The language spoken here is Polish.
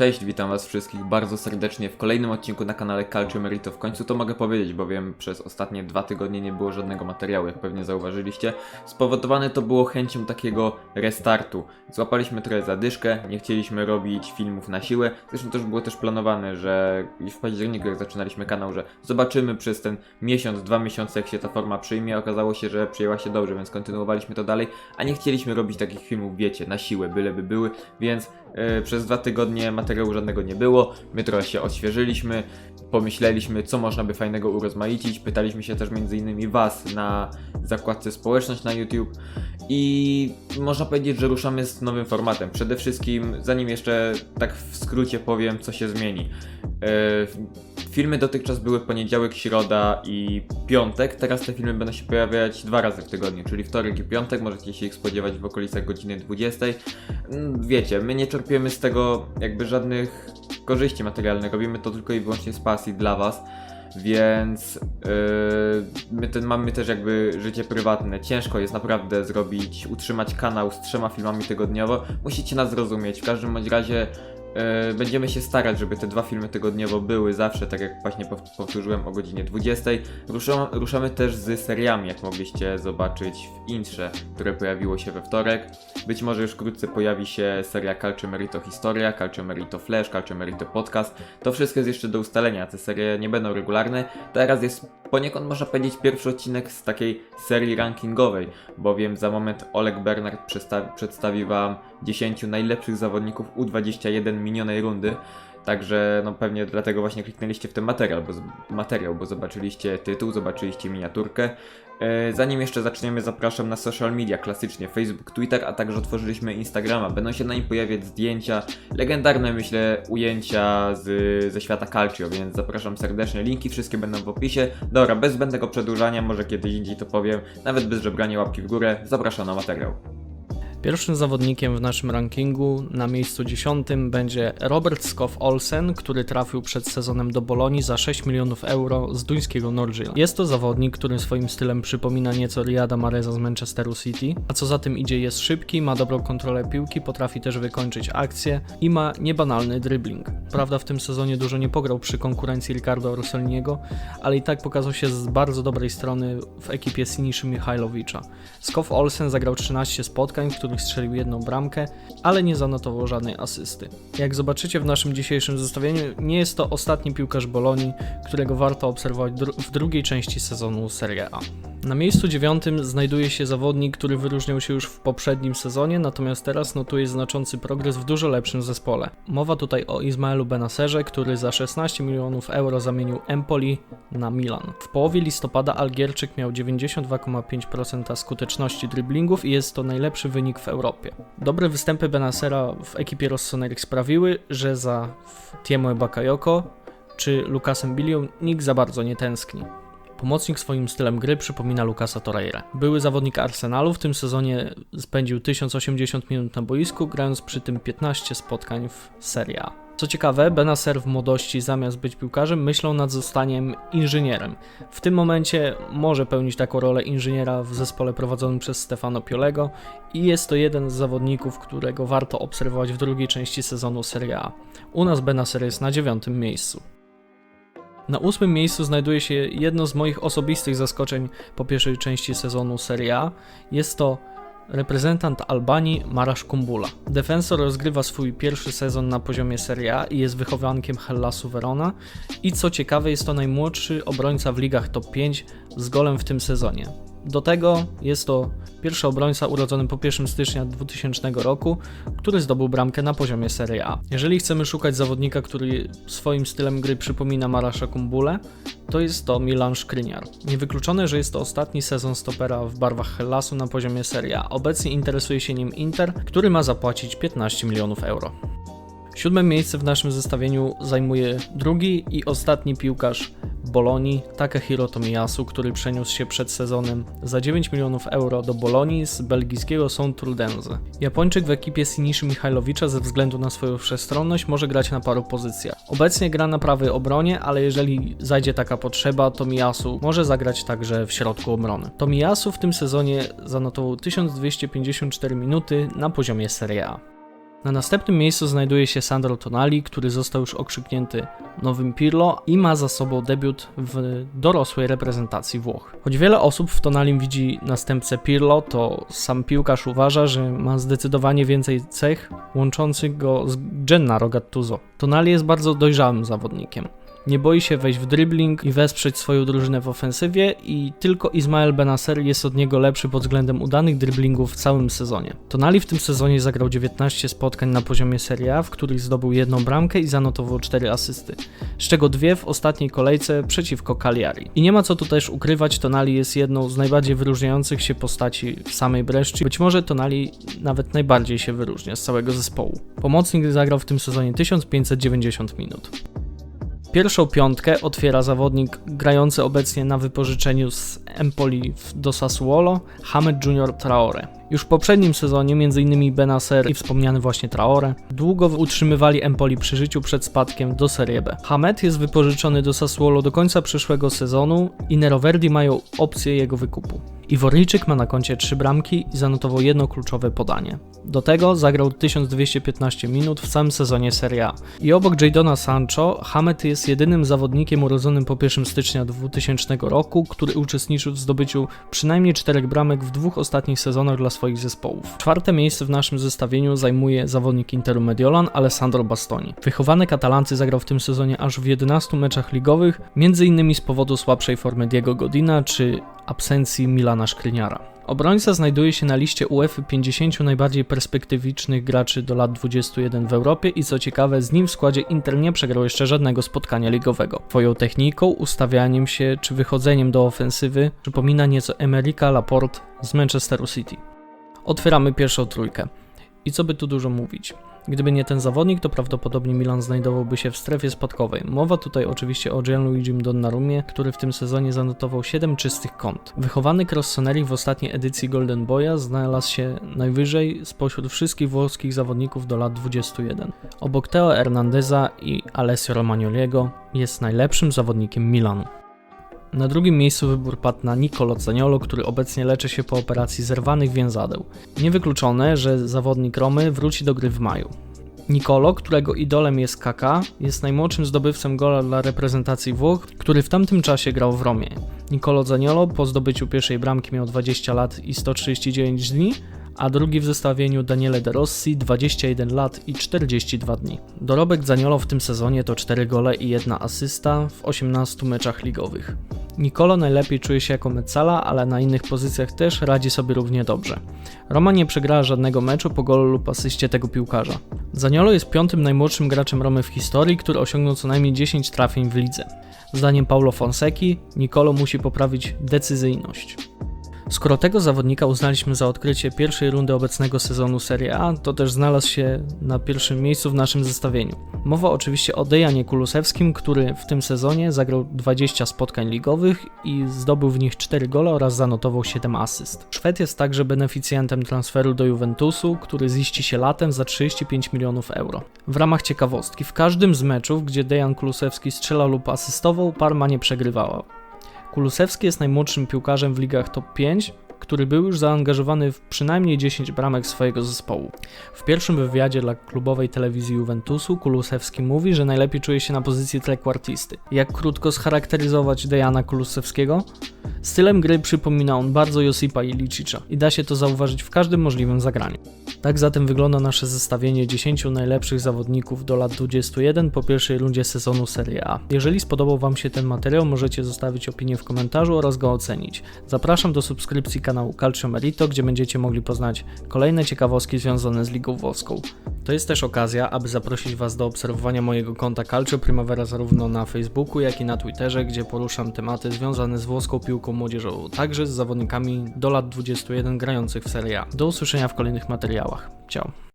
Cześć, witam was wszystkich bardzo serdecznie w kolejnym odcinku na kanale Calcio Merito. W końcu to mogę powiedzieć, bowiem przez ostatnie dwa tygodnie nie było żadnego materiału, jak pewnie zauważyliście. Spowodowane to było chęcią takiego restartu. Złapaliśmy trochę zadyszkę, nie chcieliśmy robić filmów na siłę. Zresztą też było też planowane, że już w październiku jak zaczynaliśmy kanał, że zobaczymy przez ten miesiąc, dwa miesiące jak się ta forma przyjmie. Okazało się, że przyjęła się dobrze, więc kontynuowaliśmy to dalej, a nie chcieliśmy robić takich filmów, wiecie, na siłę, byleby były, więc yy, przez dwa tygodnie materiału żadnego nie było. My trochę się odświeżyliśmy, pomyśleliśmy, co można by fajnego urozmaicić. Pytaliśmy się też między innymi Was na zakładce społeczność na YouTube i można powiedzieć, że ruszamy z nowym formatem. Przede wszystkim, zanim jeszcze tak w skrócie powiem, co się zmieni. Yy, Filmy dotychczas były poniedziałek, środa i piątek. Teraz te filmy będą się pojawiać dwa razy w tygodniu, czyli wtorek i piątek. Możecie się ich spodziewać w okolicach godziny 20. Mm, Wiecie, my nie czerpiemy z tego jakby żadnych korzyści materialnych. Robimy to tylko i wyłącznie z pasji dla Was. Więc yy, my ten, mamy też jakby życie prywatne. Ciężko jest naprawdę zrobić, utrzymać kanał z trzema filmami tygodniowo. Musicie nas zrozumieć. W każdym bądź razie będziemy się starać, żeby te dwa filmy tygodniowo były zawsze, tak jak właśnie pow- powtórzyłem o godzinie 20. Ruszą, ruszamy też z seriami, jak mogliście zobaczyć w intrze, które pojawiło się we wtorek. Być może już wkrótce pojawi się seria Calcio Merito Historia, Calcio Merito Flash, Calcio Merito Podcast. To wszystko jest jeszcze do ustalenia, te serie nie będą regularne. Teraz jest poniekąd można powiedzieć pierwszy odcinek z takiej serii rankingowej, bowiem za moment Oleg Bernard przesta- przedstawi Wam 10 najlepszych zawodników U21 minionej rundy. Także no pewnie dlatego właśnie kliknęliście w ten materiał, bo, materiał, bo zobaczyliście tytuł, zobaczyliście miniaturkę. E, Zanim jeszcze zaczniemy, zapraszam na social media, klasycznie Facebook, Twitter, a także otworzyliśmy Instagrama. Będą się na nim pojawiać zdjęcia, legendarne myślę ujęcia z, ze świata Calcio, więc zapraszam serdecznie. Linki wszystkie będą w opisie. Dobra, bez zbędnego przedłużania, może kiedyś indziej to powiem, nawet bez żebrania łapki w górę, zapraszam na materiał. Pierwszym zawodnikiem w naszym rankingu na miejscu 10 będzie Robert Skoff Olsen, który trafił przed sezonem do Bolonii za 6 milionów euro z duńskiego Norgila. Jest to zawodnik, który swoim stylem przypomina nieco Riyada Mareza z Manchesteru City, a co za tym idzie jest szybki, ma dobrą kontrolę piłki, potrafi też wykończyć akcję i ma niebanalny dribbling. Prawda w tym sezonie dużo nie pograł przy konkurencji Ricardo Rosselliniego, ale i tak pokazał się z bardzo dobrej strony w ekipie Siniszy Michajlowicza. Skoff Olsen zagrał 13 spotkań, w których strzelił jedną bramkę, ale nie zanotował żadnej asysty. Jak zobaczycie w naszym dzisiejszym zestawieniu, nie jest to ostatni piłkarz Bolonii, którego warto obserwować w drugiej części sezonu Serie A. Na miejscu dziewiątym znajduje się zawodnik, który wyróżniał się już w poprzednim sezonie, natomiast teraz notuje znaczący progres w dużo lepszym zespole. Mowa tutaj o Ismaelu Benaserze, który za 16 milionów euro zamienił Empoli na Milan. W połowie listopada Algierczyk miał 92,5% skuteczności driblingów i jest to najlepszy wynik w Europie. Dobre występy Benasera w ekipie Rossoneri sprawiły, że za Tiemo Bakayoko czy Lukasem Bilią nikt za bardzo nie tęskni. Pomocnik swoim stylem gry przypomina Lucasa Torreira. Były zawodnik Arsenalu, w tym sezonie spędził 1080 minut na boisku, grając przy tym 15 spotkań w Serie A. Co ciekawe, Benacer w młodości zamiast być piłkarzem myślał nad zostaniem inżynierem. W tym momencie może pełnić taką rolę inżyniera w zespole prowadzonym przez Stefano Piolego i jest to jeden z zawodników, którego warto obserwować w drugiej części sezonu Serie A. U nas Benacer jest na dziewiątym miejscu. Na ósmym miejscu znajduje się jedno z moich osobistych zaskoczeń po pierwszej części sezonu Serie A. Jest to reprezentant Albanii Marasz Kumbula. Defensor rozgrywa swój pierwszy sezon na poziomie Serie A i jest wychowankiem Hellasu Verona i co ciekawe jest to najmłodszy obrońca w ligach top 5 z golem w tym sezonie. Do tego jest to pierwszy obrońca urodzony po 1 stycznia 2000 roku, który zdobył bramkę na poziomie Serie A. Jeżeli chcemy szukać zawodnika, który swoim stylem gry przypomina Marasza Kumbulę, to jest to Milan Skriniar. Niewykluczone, że jest to ostatni sezon stopera w barwach Hellasu na poziomie Serie A. Obecnie interesuje się nim Inter, który ma zapłacić 15 milionów euro. Siódme miejsce w naszym zestawieniu zajmuje drugi i ostatni piłkarz Bolonii, Takehiro Tomiyasu, który przeniósł się przed sezonem za 9 milionów euro do Bolonii z belgijskiego Sonturdense. Japończyk w ekipie Siniszy Michajlowicza ze względu na swoją wszechstronność może grać na paru pozycjach. Obecnie gra na prawej obronie, ale jeżeli zajdzie taka potrzeba, Tomiyasu może zagrać także w środku obrony. Tomiyasu w tym sezonie zanotował 1254 minuty na poziomie Serie A. Na następnym miejscu znajduje się Sandro Tonali, który został już okrzyknięty nowym Pirlo i ma za sobą debiut w dorosłej reprezentacji Włoch. Choć wiele osób w Tonalim widzi następcę Pirlo, to sam piłkarz uważa, że ma zdecydowanie więcej cech łączących go z Gennaro Gattuso. Tonali jest bardzo dojrzałym zawodnikiem. Nie boi się wejść w dribbling i wesprzeć swoją drużynę w ofensywie i tylko Ismael Benacer jest od niego lepszy pod względem udanych dribblingów w całym sezonie. Tonali w tym sezonie zagrał 19 spotkań na poziomie Serie A, w których zdobył jedną bramkę i zanotował 4 asysty, z czego dwie w ostatniej kolejce przeciwko Cagliari. I nie ma co tu też ukrywać, Tonali jest jedną z najbardziej wyróżniających się postaci w samej Bresci. Być może Tonali nawet najbardziej się wyróżnia z całego zespołu. Pomocnik zagrał w tym sezonie 1590 minut. Pierwszą piątkę otwiera zawodnik grający obecnie na wypożyczeniu z Empoli do Sassuolo, Hamed Junior Traore. Już w poprzednim sezonie m.in. Benacer i wspomniany właśnie Traore długo utrzymywali Empoli przy życiu przed spadkiem do Serie B. Hamed jest wypożyczony do Sassuolo do końca przyszłego sezonu i Neroverdi mają opcję jego wykupu. Iworyjczyk ma na koncie 3 bramki i zanotował jedno kluczowe podanie. Do tego zagrał 1215 minut w całym sezonie Serie A. I obok Jadona Sancho, Hamed jest jedynym zawodnikiem urodzonym po 1 stycznia 2000 roku, który uczestniczył w zdobyciu przynajmniej 4 bramek w dwóch ostatnich sezonach dla swoich zespołów. Czwarte miejsce w naszym zestawieniu zajmuje zawodnik Interu Mediolan Alessandro Bastoni. Wychowany Katalancy zagrał w tym sezonie aż w 11 meczach ligowych, m.in. z powodu słabszej formy Diego Godina czy absencji Milana Szkliniara. Obrońca znajduje się na liście UEFA 50 najbardziej perspektywicznych graczy do lat 21 w Europie i co ciekawe, z nim w składzie Inter nie przegrał jeszcze żadnego spotkania ligowego. Swoją techniką, ustawianiem się czy wychodzeniem do ofensywy przypomina nieco Emerika Laporte z Manchesteru City. Otwieramy pierwszą trójkę. I co by tu dużo mówić? Gdyby nie ten zawodnik, to prawdopodobnie Milan znajdowałby się w strefie spadkowej. Mowa tutaj oczywiście o Gianluigim Donnarumie, który w tym sezonie zanotował 7 czystych kąt. Wychowany Rossoneri w ostatniej edycji Golden Boya znalazł się najwyżej spośród wszystkich włoskich zawodników do lat 21. Obok Teo Hernandeza i Alessio Romagnoliego jest najlepszym zawodnikiem Milanu. Na drugim miejscu wybór padł na Nicolo Zaniolo, który obecnie leczy się po operacji zerwanych więzadeł. Niewykluczone, że zawodnik Romy wróci do gry w maju. Nicolo, którego idolem jest Kaka, jest najmłodszym zdobywcą gola dla reprezentacji Włoch, który w tamtym czasie grał w Romie. Nicolo Zaniolo po zdobyciu pierwszej bramki miał 20 lat i 139 dni, a drugi w zestawieniu Daniele De Rossi 21 lat i 42 dni. Dorobek Zaniolo w tym sezonie to 4 gole i 1 asysta w 18 meczach ligowych. Nicolo najlepiej czuje się jako Metzala, ale na innych pozycjach też radzi sobie równie dobrze. Roma nie przegrała żadnego meczu po golu lub asyście tego piłkarza. Zaniolo jest piątym najmłodszym graczem Romy w historii, który osiągnął co najmniej 10 trafień w lidze. Zdaniem Paulo Fonseki, Nicolo musi poprawić decyzyjność. Skoro tego zawodnika uznaliśmy za odkrycie pierwszej rundy obecnego sezonu Serie A, to też znalazł się na pierwszym miejscu w naszym zestawieniu. Mowa oczywiście o Dejanie Kulusewskim, który w tym sezonie zagrał 20 spotkań ligowych i zdobył w nich 4 gole oraz zanotował 7 asyst. Szwed jest także beneficjentem transferu do Juventusu, który ziści się latem za 35 milionów euro. W ramach ciekawostki, w każdym z meczów, gdzie Dejan Kulusewski strzelał lub asystował, Parma nie przegrywała. Kulusewski jest najmłodszym piłkarzem w ligach top 5, który był już zaangażowany w przynajmniej 10 bramek swojego zespołu. W pierwszym wywiadzie dla klubowej telewizji Juventusu Kulusewski mówi, że najlepiej czuje się na pozycji trekwartisty. Jak krótko scharakteryzować Dejana Kulusewskiego? Stylem gry przypomina on bardzo Josipa i Licicza i da się to zauważyć w każdym możliwym zagraniu. Tak zatem wygląda nasze zestawienie 10 najlepszych zawodników do lat 21 po pierwszej rundzie sezonu Serie A. Jeżeli spodobał Wam się ten materiał, możecie zostawić opinię w komentarzu oraz go ocenić. Zapraszam do subskrypcji kanału Calcio Merito, gdzie będziecie mogli poznać kolejne ciekawostki związane z Ligą Włoską. To jest też okazja, aby zaprosić Was do obserwowania mojego konta Calcio Primavera zarówno na Facebooku, jak i na Twitterze, gdzie poruszam tematy związane z włoską piłką młodzieżową, także z zawodnikami do lat 21 grających w Serie A. Do usłyszenia w kolejnych materiałach. Ciao.